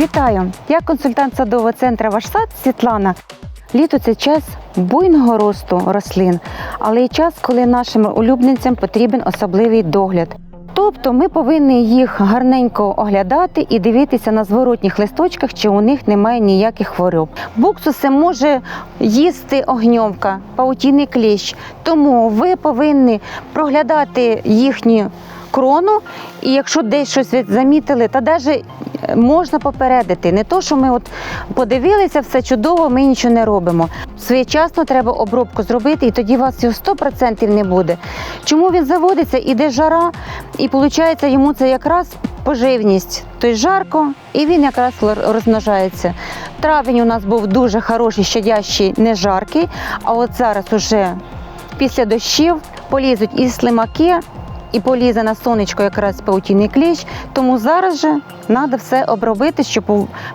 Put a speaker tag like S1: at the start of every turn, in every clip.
S1: Вітаю! Я консультант садового центру Ваш сад Світлана. Літо це час буйного росту рослин, але і час, коли нашим улюбленцям потрібен особливий догляд. Тобто ми повинні їх гарненько оглядати і дивитися на зворотніх листочках, чи у них немає ніяких хвороб. Буксуси може їсти огньовка, паутінний кліщ, тому ви повинні проглядати їхню крону, і якщо десь щось замітили, та навіть можна попередити. Не то, що ми от подивилися, все чудово, ми нічого не робимо. Своєчасно треба обробку зробити, і тоді у вас його 100% не буде. Чому він заводиться? Іде жара, і виходить, йому це якраз поживність. Тобто жарко, і він якраз розмножається. Травень у нас був дуже хороший, щадящий, не жаркий, а от зараз уже після дощів полізуть і слимаки, і полізе на сонечко якраз паутінний кліщ. Тому зараз же треба все обробити, щоб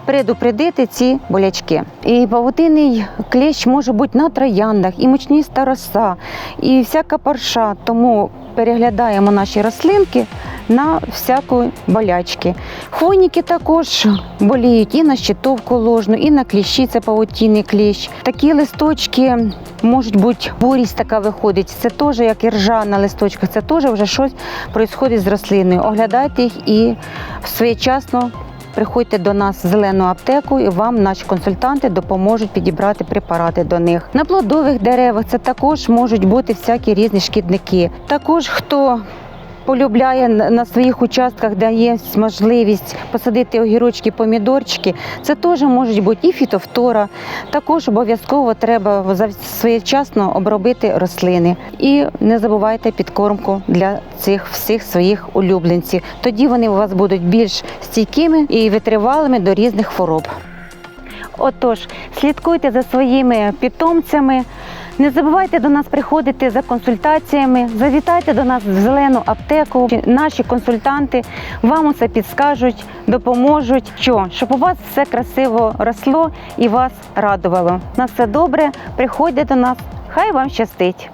S1: предупредити ці болячки. І павутинний кліщ може бути на трояндах, і мочні роса, і всяка парша. Тому переглядаємо наші рослинки на всяку болячки. Хвойники також боліють і на щитовку ложну, і на кліщі, це павутінний кліщ. Такі листочки можуть бути бурість така виходить. Це теж як і ржа на листочках, це теж вже щось відбувається з рослиною. Оглядайте їх і своєчасно Приходьте до нас в зелену аптеку, і вам наші консультанти допоможуть підібрати препарати до них. На плодових деревах це також можуть бути всякі різні шкідники. Також хто полюбляє на своїх участках, де є можливість посадити огірочки, помідорчики, це теж можуть бути і фітофтора. Також обов'язково треба своєчасно обробити рослини. І не забувайте підкормку для цих всіх своїх улюбленців. Тоді вони у вас будуть більш стійкими і витривалими до різних хвороб. Отож, слідкуйте за своїми питомцями. Не забувайте до нас приходити за консультаціями. Завітайте до нас в зелену аптеку. Наші консультанти вам усе підскажуть, допоможуть, що щоб у вас все красиво росло і вас радувало. На все добре. Приходьте до нас. Хай вам щастить.